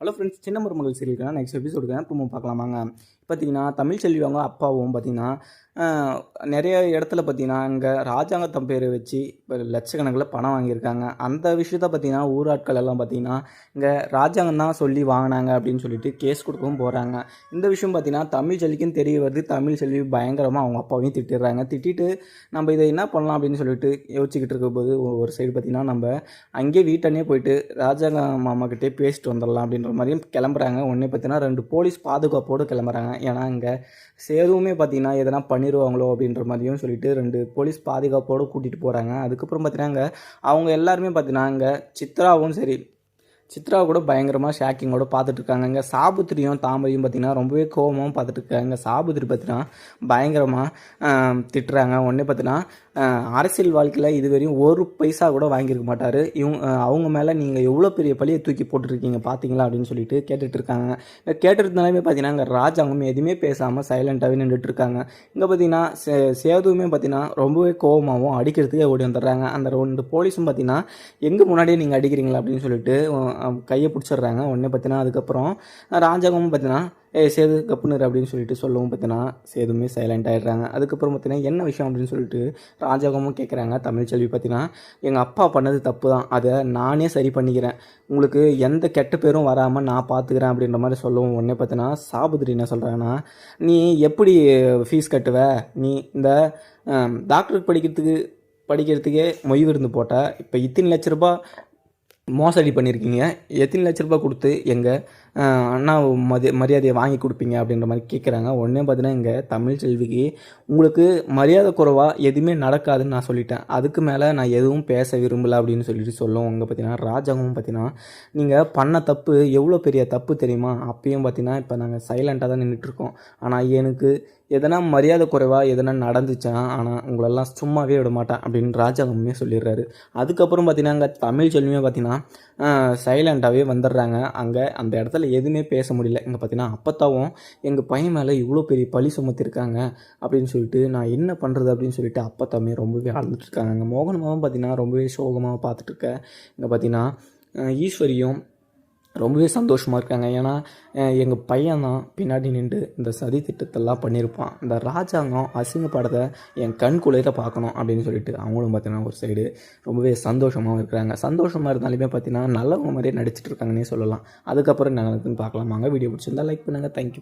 Hello friends சின்ன மருமகள் சீரியலுக்கு next எபிசோடுக்கு ப்ரூமோ பார்க்கலாமாங்க. பார்த்தீங்கன்னா தமிழ் செல்வி அவங்க அப்பாவும் பார்த்தீங்கன்னா நிறைய இடத்துல பார்த்தீங்கன்னா இங்கே ராஜாங்கத்தம் பேரை வச்சு லட்சக்கணக்கில் பணம் வாங்கியிருக்காங்க. அந்த விஷயத்த பார்த்தீங்கன்னா ஊராட்கள் எல்லாம் பார்த்தீங்கன்னா இங்கே ராஜாங்கம் தான் சொல்லி வாங்கினாங்க அப்படின்னு சொல்லிட்டு கேஸ் கொடுக்கவும் போகிறாங்க இந்த விஷயம் பார்த்தீங்கன்னா தமிழ் செல்விக்கும் தெரிய வருது. தமிழ் செல்வி பயங்கரமாக அவங்க அப்பாவையும் திட்டிடுறாங்க. திட்டிட்டு நம்ம இதை என்ன பண்ணலாம் அப்படின்னு சொல்லிட்டு யோசிச்சுக்கிட்டு இருக்கும்போது ஒரு சைடு பார்த்தீங்கன்னா நம்ம அங்கேயே வீட்டனே போயிட்டு ராஜாங்க மாமாக்கிட்டே பேசிட்டு வந்துடலாம் அப்படின்ற மாதிரியும் கிளம்புறாங்க. உடனே பார்த்தீங்கன்னா ரெண்டு போலீஸ் பாதுகாப்போடு கிளம்புறாங்க. ஏன்னா இங்கே சேதுவுமே பார்த்தீங்கன்னா எதனா பண்ணிடுவாங்களோ அப்படின்ற மாதிரியும் சொல்லிட்டு ரெண்டு போலீஸ் பாதுகாப்போடு கூட்டிகிட்டு போகிறாங்க அதுக்கப்புறம் பார்த்தீங்கன்னா அவங்க எல்லாருமே பார்த்தீங்கன்னா அங்கே சித்ராவும் சரி சித்ரா கூட பயங்கரமாக ஷாக்கிங்கோட பார்த்துட்டு இருக்காங்க இங்கே சாபுத்திரியும் தாமரையும் பார்த்திங்கன்னா ரொம்பவே கோபமாகவும் பார்த்துட்டு இருக்காங்க சாபுத்திரி பார்த்தீங்கன்னா பயங்கரமாக திட்டுறாங்க. உடனே பார்த்தீங்கன்னா அரசியல் வாழ்க்கையில் இதுவரையும் ஒரு பைசா கூட வாங்கியிருக்க மாட்டார். இவங்க அவங்க மேலே நீங்கள் எவ்வளோ பெரிய பழியை தூக்கி போட்டுருக்கீங்க பார்த்தீங்களா அப்படின்னு சொல்லிட்டு கேட்டுட்டு இருக்காங்க இங்கே கேட்டுருந்தாலுமே பார்த்தீங்கன்னா இங்கே ராஜாங்கம் எதுவுமே பேசாமல் சைலண்ட்டாகவே நின்றுட்டு இருக்காங்க இங்கே பார்த்தீங்கன்னா சே சேதுவுமே பார்த்தீங்கன்னா ரொம்பவே கோவமாகவும் அடிக்கிறதுக்கே ஓடி வந்துடுறாங்க. அந்த ரெண்டு போலீஸும் பார்த்தீங்கன்னா எங்கே முன்னாடியே நீங்கள் அடிக்கிறீங்களா? அப்படின்னு சொல்லிட்டு கையை பிடிச்சிடுறாங்க. உடனே பார்த்தீங்கன்னா அதுக்கப்புறம் ராஜாங்கமும் பார்த்தீங்கன்னா ஏ சேது கப்புனர் அப்படின்னு சொல்லிட்டு சொல்லவும் பார்த்தீங்கன்னா சேதுமே சைலண்ட் ஆகிடுறாங்க அதுக்கப்புறம் பார்த்தீங்கன்னா என்ன விஷயம்? அப்படின்னு சொல்லிட்டு ராஜாங்கமும் கேட்குறாங்க தமிழ்ச்செல்வி பார்த்தீங்கன்னா எங்கள் அப்பா பண்ணது தப்பு தான். அதை நானே சரி பண்ணிக்கிறேன். உங்களுக்கு எந்த கெட்ட பேரும் வராமல் நான் பார்த்துக்கிறேன் அப்படின்ற மாதிரி சொல்லவும் உடனே பார்த்தீங்கன்னா சாபுதிரி என்ன சொல்கிறாங்கன்னா நீ எப்படி ஃபீஸ் கட்டுவ? நீ இந்த டாக்டருக்கு படிக்கிறதுக்கு படிக்கிறதுக்கே மொய் விருந்து போட்ட. இப்போ இத்தனை லட்ச ரூபாய் மோசடி பண்ணியிருக்கீங்க எத்தனை லட்ச ரூபாய் கொடுத்து எங்கள் அண்ணா மதி மரியாதையை வாங்கி கொடுப்பீங்க அப்படின்ற மாதிரி கேட்குறாங்க உடனே பார்த்தீங்கன்னா இங்கே தமிழ் செல்விக்கு உங்களுக்கு மரியாதை குறைவாக எதுவுமே நடக்காதுன்னு நான் சொல்லிட்டேன். அதுக்கு மேலே நான் எதுவும் பேச விரும்பலை அப்படின்னு சொல்லிட்டு சொல்லுவோம் அங்கே பார்த்தீங்கன்னா ராஜாவும் பார்த்தீங்கன்னா நீங்கள் பண்ண தப்பு எவ்வளோ பெரிய தப்பு தெரியுமா? அப்பயும் பார்த்தீங்கன்னா இப்போ நாங்கள் சைலண்ட்டாக தான் நின்றுட்டுருக்கோம் ஆனால் எனக்கு எதனா மரியாதை குறைவாக எதனா நடந்துச்சுன்னா ஆனால் உங்களெல்லாம் சும்மாவே விட மாட்டேன் அப்படின்னு ராஜாங்கமே சொல்லிடுறாரு. அதுக்கப்புறம் பார்த்தீங்கன்னா அங்கே தமிழ் செல்வியும் பார்த்தீங்கன்னா சைலண்ட்டாகவே வந்துடுறாங்க. அங்கே அந்த இடத்துல எதுவுமே பேச முடியல. இங்கே பார்த்தீங்கன்னா அப்பத்தாவும் எங்கள் பையன் மேலே இவ்வளோ பெரிய பழி சுமத்திருக்காங்க அப்படின்னு சொல்லிட்டு நான் என்ன பண்ணுறது அப்படின்னு சொல்லிட்டு அப்பத்தாமே ரொம்பவே அழுதுட்டுருக்காங்க மோகனமாகவும் பார்த்தீங்கன்னா ரொம்பவே சோகமாக பார்த்துட்டு இருக்கேன் இங்கே பார்த்தீங்கன்னா ஈஸ்வரியும் ரொம்பவே சந்தோஷமாக இருக்காங்க. ஏன்னா எங்கள் பையன் தான் பின்னாடி நின்று இந்த சதி திட்டத்தெல்லாம் பண்ணியிருப்பான். இந்த ராஜாங்கம் அசிங்கப்படத்தை என் கண் குளிர பார்க்கணும் அப்படின்னு சொல்லிட்டு அவங்களும் பார்த்தீங்கன்னா ஒரு சைடு ரொம்பவே சந்தோஷமாகவும் இருக்கிறாங்க. சந்தோஷமாக இருந்தாலுமே பார்த்தீங்கன்னா நல்லவங்க மாதிரியே நடிச்சிட்டு இருக்காங்கன்னே சொல்லலாம். அதுக்கப்புறம் என்ன நடக்குதுன்னு பார்க்கலாமாங்க. வீடியோ பிடிச்சிருந்தா லைக் பண்ணுங்கள் தேங்க்யூ